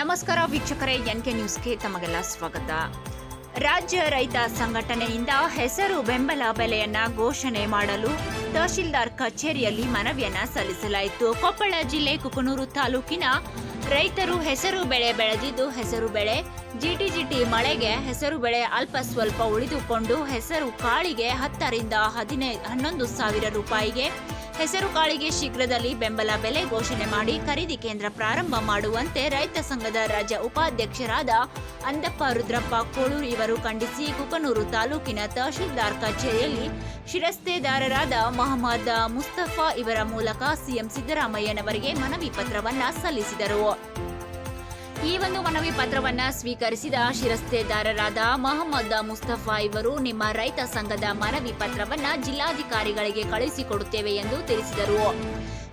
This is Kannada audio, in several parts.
ನಮಸ್ಕಾರ ವೀಕ್ಷಕರೇ, ಎನ್ಕೆ ನ್ಯೂಸ್ಗೆ ತಮಗೆಲ್ಲ ಸ್ವಾಗತ. ರಾಜ್ಯ ರೈತ ಸಂಘಟನೆಯಿಂದ ಹೆಸರು ಬೆಂಬಲ ಬೆಲೆಯನ್ನ ಘೋಷಣೆ ಮಾಡಲು ತಹಶೀಲ್ದಾರ್ ಕಚೇರಿಯಲ್ಲಿ ಮನವಿಯನ್ನ ಸಲ್ಲಿಸಲಾಯಿತು. ಕೊಪ್ಪಳ ಜಿಲ್ಲೆ ಕುಕನೂರು ತಾಲೂಕಿನ ರೈತರು ಹೆಸರು ಬೆಳೆ ಬೆಳೆದಿದ್ದು, ಹೆಸರು ಬೆಳೆ, ಜಿಟಿಜಿಟಿ ಮಳೆಗೆ ಹೆಸರು ಬೆಳೆ ಅಲ್ಪ ಸ್ವಲ್ಪ ಉಳಿದುಕೊಂಡು ಹೆಸರು ಕಾಳಿಗೆ ಹತ್ತರಿಂದ ಹದಿನೈದು ಹನ್ನೊಂದು ಸಾವಿರ ರೂಪಾಯಿಗೆ ಹೆಸರು ಕಾಳಿಗೆ ಶೀಘ್ರದಲ್ಲಿ ಬೆಂಬಲ ಬೆಲೆ ಘೋಷಣೆ ಮಾಡಿ ಖರೀದಿ ಕೇಂದ್ರ ಪ್ರಾರಂಭ ಮಾಡುವಂತೆ ರೈತ ಸಂಘದ ರಾಜ್ಯ ಉಪಾಧ್ಯಕ್ಷರಾದ ಅಂದಪ್ಪ ರುದ್ರಪ್ಪ ಕೋಳೂರು ಇವರು ಖಂಡಿಸಿ ಕುಕನೂರು ತಾಲೂಕಿನ ತಹಶೀಲ್ದಾರ್ ಕಚೇರಿಯಲ್ಲಿ ಶಿರಸ್ತೆದಾರರಾದ ಮೊಹಮ್ಮದ್ ಮುಸ್ತಫಾ ಇವರ ಮೂಲಕ ಸಿಎಂ ಸಿದ್ದರಾಮಯ್ಯನವರಿಗೆ ಮನವಿ ಪತ್ರವನ್ನು ಸಲ್ಲಿಸಿದರು. ಈ ಒಂದು ಮನವಿ ಪತ್ರವನ್ನ ಸ್ವೀಕರಿಸಿದ ಶಿರಸ್ತೆದಾರರಾದ ಮೊಹಮ್ಮದ್ ಮುಸ್ತಫಾ ಇವರು ನಿಮ್ಮ ರೈತ ಸಂಘದ ಮನವಿ ಪತ್ರವನ್ನ ಜಿಲ್ಲಾಧಿಕಾರಿಗಳಿಗೆ ಕಳುಹಿಸಿಕೊಡುತ್ತೇವೆ ಎಂದು ತಿಳಿಸಿದರು.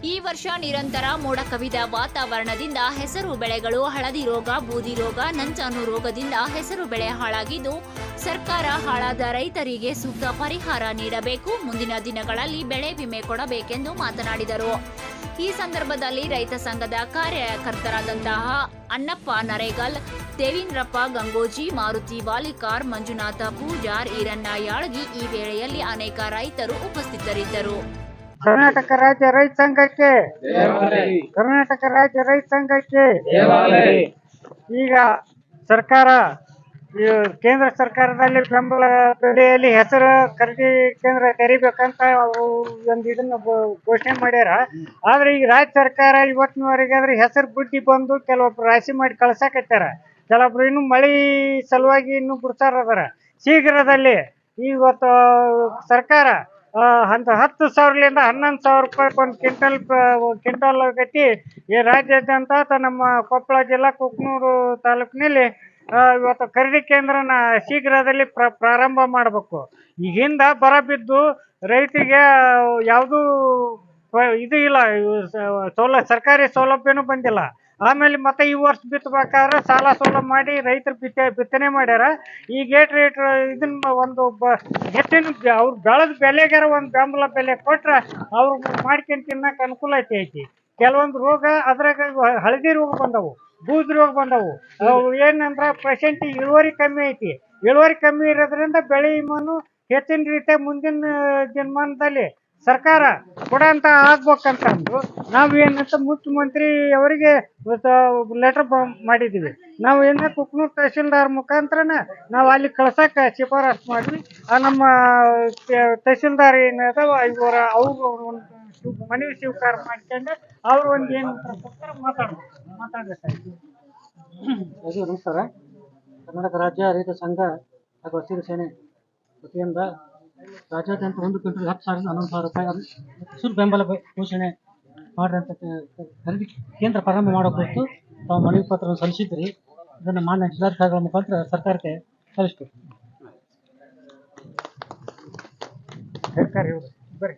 ಈ ವರ್ಷ ನಿರಂತರ ಮೋಡ ಕವಿದ ವಾತಾವರಣದಿಂದ ಹೆಸರು ಬೆಳೆಗಳು, ಹಳದಿ ರೋಗ, ಬೂದಿ ರೋಗ, ನಂಚಾನು ರೋಗದಿಂದ ಹೆಸರು ಬೆಳೆ ಹಾಳಾಗಿದ್ದು, ಸರ್ಕಾರ ಹಾಳಾದ ರೈತರಿಗೆ ಸೂಕ್ತ ಪರಿಹಾರ ನೀಡಬೇಕು. ಮುಂದಿನ ದಿನಗಳಲ್ಲಿ ಬೆಳೆ ವಿಮೆ ಕೊಡಬೇಕೆಂದು ಮಾತನಾಡಿದರು. ಈ ಸಂದರ್ಭದಲ್ಲಿ ರೈತ ಸಂಘದ ಕಾರ್ಯಕರ್ತರಾದಂತಹ ಅನ್ನಪ್ಪ ನರೇಗಲ್ ದೇವೀಂದ್ರಪ್ಪ ಗಂಗೋಜಿ ಮಾರುತಿ ವಾಲಿಕಾರ್ ಮಂಜುನಾಥ ಪೂಜಾರ್ ಈರಣ್ಣ ಯಾಳಗಿ ಈ ವೇಳೆಯಲ್ಲಿ ಅನೇಕ ರೈತರು ಉಪಸ್ಥಿತರಿದ್ದರು. ಕರ್ನಾಟಕ ರಾಜ್ಯ ರೈತ ಸಂಘಕ್ಕೆ ದೇವಾಲಯ ಕರ್ನಾಟಕ ರಾಜ್ಯ ರೈತ ಸಂಘಕ್ಕೆ ದೇವಾಲಯ. ಈಗ ಸರ್ಕಾರ ಕೇಂದ್ರ ಸರ್ಕಾರದಲ್ಲಿ ಬೆಂಬಲ ಬೆಲೆಯಲ್ಲಿ ಹೆಸರು ಖರೀದಿ ಕೇಂದ್ರ ತೆರಿಬೇಕಂತ ಒಂದು ಇದನ್ನ ಘೋಷಣೆ ಮಾಡ್ಯಾರ. ಆದ್ರೆ ಈಗ ರಾಜ್ಯ ಸರ್ಕಾರ ಇವತ್ತಿನವರೆಗೆ ಆದ್ರೆ ಹೆಸರು ಬುಡ್ಡಿ ಬಂದು ಕೆಲವೊಬ್ರು ರಾಶಿ ಮಾಡಿ ಕಳ್ಸಾಕತ್ತಾರ ಕೆಲವೊಬ್ರು ಇನ್ನು ಮಳಿ ಸಲುವಾಗಿ ಇನ್ನು ಬಿಡ್ತಾರ ಅದರ ಶೀಘ್ರದಲ್ಲಿ ಇವತ್ತು ಸರ್ಕಾರ ಹಂತ ಹತ್ತು ಸಾವಿರಲಿಂದ ಹನ್ನೊಂದು ಸಾವಿರ ರೂಪಾಯಿ ಒಂದು ಕ್ವಿಂಟಲ್ ಕ್ವಿಂಟಲ್ ಗತಿ ಈ ರಾಜ್ಯಾದ್ಯಂತ ನಮ್ಮ ಕೊಪ್ಪಳ ಜಿಲ್ಲಾ ಕುಕ್ನೂರು ತಾಲೂಕಿನಲ್ಲಿ ಇವತ್ತು ಖರೀದಿ ಕೇಂದ್ರನ ಶೀಘ್ರದಲ್ಲಿ ಪ್ರ, ಪ್ರಾರಂಭ ಮಾಡಬೇಕು. ಈಗಿಂದ ಬರ ಬಿದ್ದು ರೈತರಿಗೆ ಯಾವುದೂ ಇದು ಇಲ್ಲ ಸೌಲ, ಸರ್ಕಾರಿ ಸೌಲಭ್ಯನೂ ಬಂದಿಲ್ಲ. ಆಮೇಲೆ ಮತ್ತೆ ಈ ವರ್ಷ ಬಿತ್ತಬೇಕಾದ್ರೆ ಸಾಲ ಸೋಲ ಮಾಡಿ ರೈತರು ಬಿತ್ತೆ, ಬಿತ್ತನೆ ಮಾಡ್ಯಾರ. ಈಗ ಏಟ್ ರೇಟ್ ಇದನ್ನ ಒಂದು ಬ, ಹೆಚ್ಚಿನ ಅವ್ರು ಬೆಳೆದ ಬೆಲೆಗಾರ ಒಂದು ಬೆಂಬಲ ಬೆಲೆ ಕೊಟ್ರೆ ಅವ್ರು ಮಾಡ್ಕೊಂಡು ತಿನ್ನಕ್ಕೆ ಅನುಕೂಲ ಐತಿ ಐತಿ. ಕೆಲವೊಂದು ರೋಗ ಅದ್ರಾಗ ಹಳದಿ ರೋಗ ಬಂದವು, ಬೂದ್ ರೋಗ ಬಂದವು. ಅವು ಏನಂದ್ರ ಪ್ರೆಸೆಂಟ್ ಇಳುವರಿ ಕಮ್ಮಿ ಐತಿ. ಇಳುವರಿ ಕಮ್ಮಿ ಇರೋದ್ರಿಂದ ಬೆಳೆ ಇಮನು ಹೆಚ್ಚಿನ ರೀತಿಯ ಮುಂದಿನ ದಿನಮಾನದಲ್ಲಿ ಸರ್ಕಾರ ಕೊಡಂತ ಆಗ್ಬೇಕಂತಂದು ನಾವು ಏನಂತ ಮುಖ್ಯಮಂತ್ರಿ ಅವರಿಗೆ ಲೆಟರ್ ಮಾಡಿದ್ದೀವಿ ನಾವು ಏನ ಕುಕ್ನೂರ್ ತಹಶೀಲ್ದಾರ್ ಮುಖಾಂತರನ ನಾವು ಅಲ್ಲಿ ಕಳ್ಸಕ್ಕೆ ಶಿಫಾರಸ್ ಮಾಡಿದ್ವಿ ನಮ್ಮ ತಹಸೀಲ್ದಾರ್ ಏನದ ಇವರ ಅವ್ರು ಮನವಿ ಸ್ವೀಕಾರ ಮಾಡ್ಕೊಂಡು ಅವ್ರು ಒಂದು ಏನು ಕೊಡ್ತಾರೆ ಮಾತಾಡ್ಬೇಕು ಮಾತಾಡ್ಬೇಕಾಯ್ತು ನಮಸ್ಕಾರ ಕರ್ನಾಟಕ ರಾಜ್ಯ ರೈತ ಸಂಘ ಹಾಗೂ ಹಸಿರು ಸೇನೆ ವತಿಯಿಂದ ರಾಜ್ಯಾದ್ಯಂತ ಒಂದು ಕ್ವಿಂಟಲ್ ಹತ್ತು ಸಾವಿರದ ಹನ್ನೊಂದು ಸಾವಿರ ರೂಪಾಯಿ ಹಸಿರು ಬೆಂಬಲ ಘೋಷಣೆ ಮಾಡಿದಂಥ ಖರೀದಿ ಕೇಂದ್ರ ಪ್ರಾರಂಭ ಮಾಡೋ ಕುರಿತು ತಾವು ಮನವಿ ಪತ್ರವನ್ನು ಸಲ್ಲಿಸಿದ್ರಿ. ಇದನ್ನು ಮಾನ್ಯ ಜಿಲ್ಲಾಧಿಕಾರಿಗಳ ಮುಖಾಂತರ ಸರ್ಕಾರಕ್ಕೆ ಸಲ್ಲಿಸ್ಬೇಕು. ಸರ್ಕಾರ ಇವ್ರು. ಬರ್ರಿ.